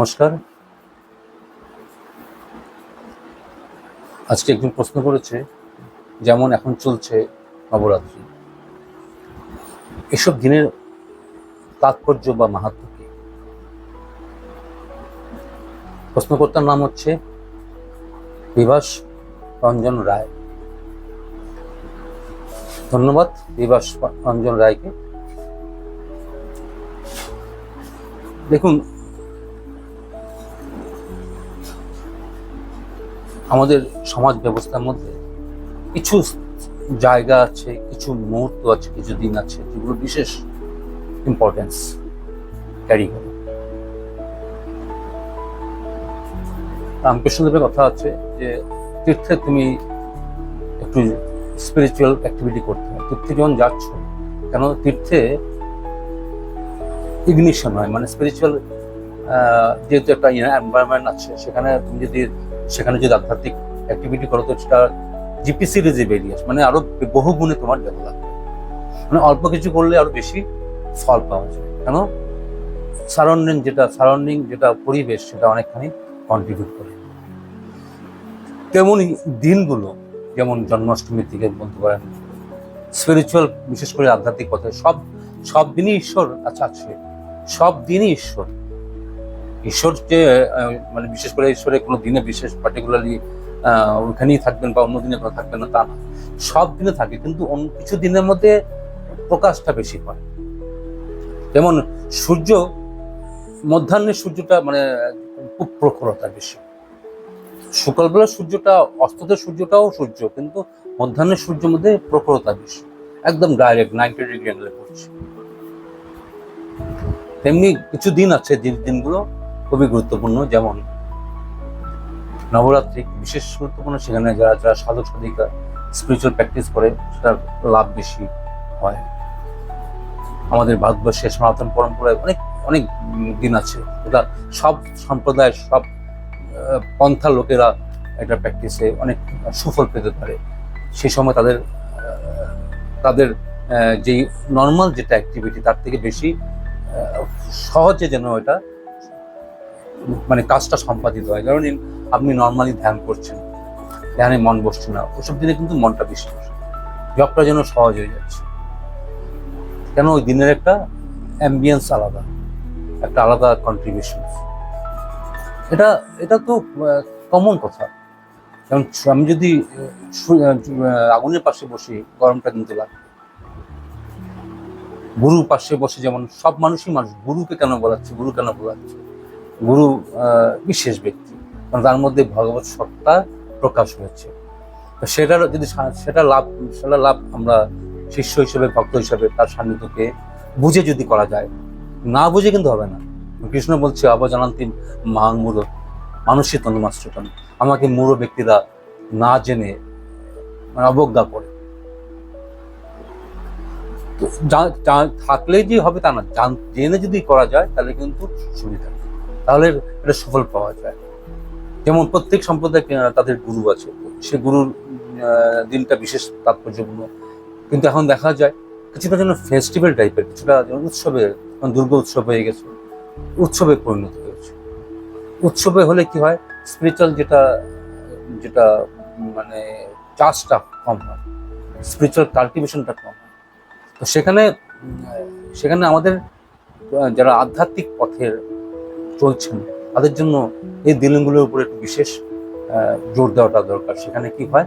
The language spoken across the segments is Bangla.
নমস্কার। আজকে একজন প্রশ্ন করেছে, যেমন এখন চলছে নবরাত্রি। এসব দিনের তাৎপর্য বা মাহাত্ম কি? প্রশ্নকর্তার নাম হচ্ছে বিভাস রঞ্জন রায়। ধন্যবাদ বিভাস রঞ্জন রায়কে। দেখুন আমাদের সমাজ ব্যবস্থার মধ্যে কিছু জায়গা আছে, কিছু মুহূর্ত আছে, কিছু দিন আছে যেগুলো বিশেষ ইম্পর্টেন্স ক্যারি করে। রামকৃষ্ণদেবের কথা আছে যে, তীর্থে তুমি একটু স্পিরিচুয়াল অ্যাক্টিভিটি করতে হয়। তীর্থে যখন যাচ্ছ, কেন তীর্থে ইগনিশন হয় মানে স্পিরিচুয়াল যেহেতু একটা এনভায়রনমেন্ট আছে, সেখানে তুমি যদি সেখানে যদি আধ্যাত্মিক অ্যাক্টিভিটি করো, তো সেটা জিপি সিরিজে বেরিয়ে আসে মানে আরও বহু গুণে তোমার ডেভেলপ মানে অল্প কিছু করলে আরও বেশি ফল পাওয়া যায়। কেন? সারাউন্ডিং যেটা সারাউন্ডিং যেটা পরিবেশ, সেটা অনেকখানি কন্ট্রিবিউট করে। তেমনই দিনগুলো, যেমন জন্মাষ্টমীর থেকে বলতে পারেন স্পিরিচুয়াল বিশেষ করে আধ্যাত্মিক পথে, সব সব দিনই ঈশ্বর আচ্ছা আছে। সব দিনই ঈশ্বর। ঈশ্বর যে মানে বিশেষ করে ঈশ্বরের কোনো দিনে বিশেষ পার্টিকুলারলি ওখানেই থাকবেন বা অন্য দিনে থাকবেন না, তা না। সব দিনে থাকে, কিন্তু অন্য কিছু দিনের মধ্যে প্রকাশটা বেশি হয়। যেমন সূর্য, মধ্যাহ্নের সূর্যটা মানে খুব প্রখরতা বেশি। সকালবেলা সূর্যটা অস্তদের সূর্যটাও সূর্য, কিন্তু মধ্যাহ্নের সূর্যের মধ্যে প্রখরতা বেশি। একদম ডাইরেক্ট নাইনটি ডিগ্রি অ্যাঙ্গেলে পড়ছে। তেমনি কিছু দিন আছে দিনগুলো খুবই গুরুত্বপূর্ণ যেমন নবরাত্রি বিশেষ গুরুত্বপূর্ণ সেখানে যারা যারা সাধক সাধিকা স্পিরিচুয়াল প্র্যাকটিস করে সেটার লাভ বেশি হয়। আমাদের ভারতবর্ষের সনাতন পরম্পরায় অনেক অনেক দিন আছে এটা সব সম্প্রদায় সব আহ, পন্থার লোকেরা এটা প্র্যাকটিসে অনেক সুফল পেতে পারে। সেই সময় তাদের তাদের যেই নর্মাল যেটা অ্যাক্টিভিটি তার থেকে বেশি সহজে যেন এটা মানে কাজটা সম্পাদিত হয়। কারণ আপনি নর্মালি ধ্যান করছেন, ধ্যানে মন বসছে না, ওসব দিনে কিন্তু মনটা বেশি বসে জবটা যেন সহজ হয়ে যাচ্ছে। কেন ওই দিনের একটা অ্যাম্বিয়েন্স আলাদা, একটা আলাদা কন্ট্রিবিউশন এটা এটা তো কমন কথা। কারণ আমি যদি আগুনের পাশে বসি, গরমটা কিন্তু লাগবে গুরু পাশে বসে যেমন সব মানুষই মানুষ, গুরুকে কেন বলাচ্ছে, গুরু কেন বলাচ্ছে? গুরু বিশেষ ব্যক্তি। কারণ তার মধ্যে ভগবত সত্তা প্রকাশ হয়েছে। সেটার যদি সেটা লাভ সেটা লাভ আমরা শিষ্য হিসেবে, ভক্ত হিসেবে তার সান্নিধ্যকে বুঝে যদি করা যায়, না বুঝে কিন্তু হবে না। কৃষ্ণ বলছে, অবজানান্তি মাং মূঢ় মানুষই তনুমাশ্রতন আমাকে মূঢ় ব্যক্তিরা না জেনে মানে অবজ্ঞা করে। থাকলেই যে হবে তা না। জেনে যদি করা যায়, তাহলে কিন্তু সুবিধা। তাহলে এটা সফল পাওয়া যায়। যেমন প্রত্যেক সম্প্রদায় তাদের গুরু আছে। সে গুরুর দিনটা বিশেষ তাৎপর্যপূর্ণ। কিন্তু এখন দেখা যায়, কিছুটা যেন ফেস্টিভ্যাল টাইপের কিছুটা যেন উৎসবে যেমন দুর্গা উৎসব হয়ে গেছে, উৎসবে পরিণত হয়েছে। উৎসবে হলে কি হয় স্পিরিচুয়াল যেটা যেটা মানে চাষটা কম হয় স্পিরিচুয়াল কাল্টিভেশনটা কম হয়। তো সেখানে সেখানে আমাদের যারা আধ্যাত্মিক পথের চলছেন তাদের জন্য এই দিনগুলোর উপরে একটু বিশেষ জোর দেওয়াটা দরকার। সেখানে কি হয়?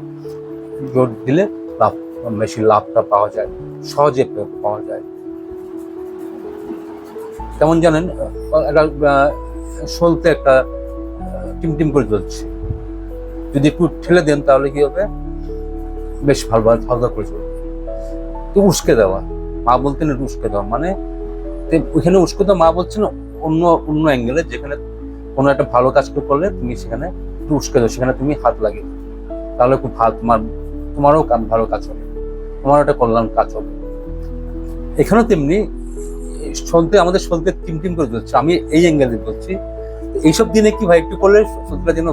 জোর দিলে লাভ, বেশি লাভটা পাওয়া যায়, সহজে পাওয়া যায়। যেমন জানেন একটা সলতে একটা টিমটিম করে চলছে। যদি একটু ঠেলে দেন, তাহলে কি হবে? বেশ ভালো ভালো হালকা করে চলবে। তো উস্কে দেওয়া, মা বলতেন উস্কে দেওয়া। মানে ওইখানে উস্কে দেওয়া মা বলছেন অন্য অন্য অ্যাঙ্গেলে যেখানে কোনো একটা ভালো কাজ করলে তুমি সেখানে একটু উস্কে দাও সেখানে তুমি হাত লাগিয়ে তাহলে খুব ভালো, তোমার, তোমারও ভালো কাজ হবে। তোমারও একটা কল্যাণ কাজ হবে। এখানেও তেমনি সলতে আমাদের সলতে টিম টিম করে চলছে। আমি এই অ্যাঙ্গেলে বলছি এইসব দিনে কি ভাই, একটু করলে সলতেটা যেন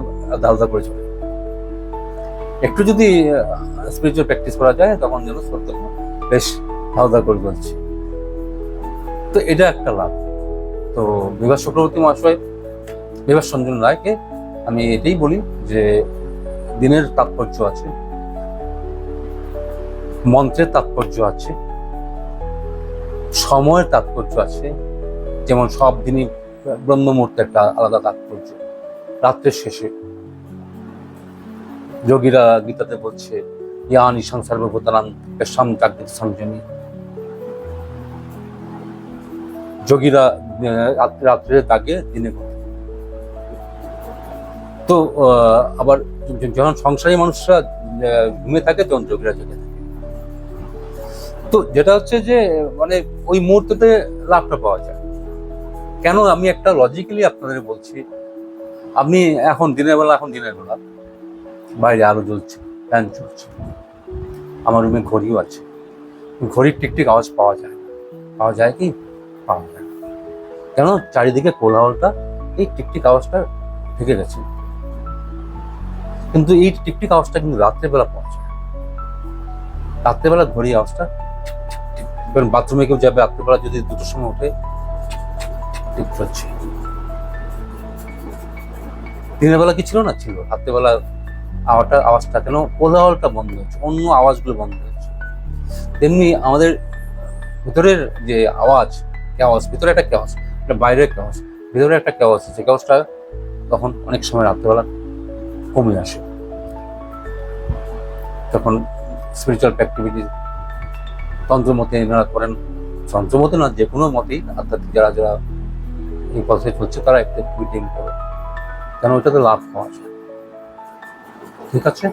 দালদা করে চলে। একটু যদি স্পিরিচুয়াল প্র্যাকটিস করা যায়, তখন যেন সলতে বেশ দালদা করে চলছে। তো এটা একটা লাভ। তো বিভাস চক্রবর্তী মহাশয় দেবাস রঞ্জন রায়কে আমি এটাই বলি যে দিনের তাৎপর্য আছে, মন্ত্রের তাৎপর্য আছে, সময়ের তাৎপর্য আছে, যেমন সব দিনই ব্রহ্ম মুহূর্তে একটা আলাদা তাৎপর্য, রাত্রের শেষে। যোগীরা গীতাতে বলছে, ইয়ান ঈশান সর্বভূতানাং পেশাম যোগীরা রাত্রে তাকে দিনে ঘুমায়। তো আবার যখন সংসারী মানুষরা ঘুমিয়ে থাকে, তখন যোগীরা জেগে থাকে। তো যেটা হচ্ছে যে মানে ওই মুহূর্ততে লাভটা পাওয়া যায়। কেন আমি একটা লজিক্যালি আপনাদের বলছি, আপনি এখন দিনের বেলা, এখন দিনের বেলা বাইরে আলো জ্বলছে, ফ্যান চলছে, আমার রুমে ঘড়িও আছে, ঘড়ির টিকটিক আওয়াজ পাওয়া যায় পাওয়া যায় কি? পাওয়া যায় কেন চারিদিকে কোলাহলটা এই টিকটিক আওয়াজটা ঢেকে গেছে। কিন্তু এই টিকটিক আওয়াজটা কিন্তু রাত্রেবেলা পাওয়া যায়। রাত্রেবেলা ঘড়ি আওয়াজটা কারণ বাথরুমে কেউ যাবে রাত্রেবেলা যদি দুটোর সময় ওঠে ঠিক দিনের বেলা কি ছিল না ছিল? রাত্রেবেলা আওয়াজটা আওয়াজটা কেন কোলাহলটা বন্ধ হচ্ছে, অন্য আওয়াজগুলো বন্ধ হচ্ছে। তেমনি আমাদের ভিতরের যে আওয়াজ কেওয়াজ ভিতরে একটা কেওয়াজ একটা বাইরের কেওয়াজ ভিতরে একটা কেওয়াজ আছে কেওয়াজটা তখন অনেক সময় রাত্রেবেলা কমে আসে। তখন স্পিরিচুয়াল অ্যাক্টিভিটি তন্ত্রমতে এনারা করেন। তন্ত্রমতে না, যে কোনো মতেই আধ্যাত্মিক যারা যারা এই পথে চলছে, তারা একটা অ্যাক্টিভিটি করে কেন, ওইটাতে লাভ পাওয়া যায়। ঠিক আছে?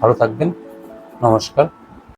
ভালো থাকবেন। নমস্কার।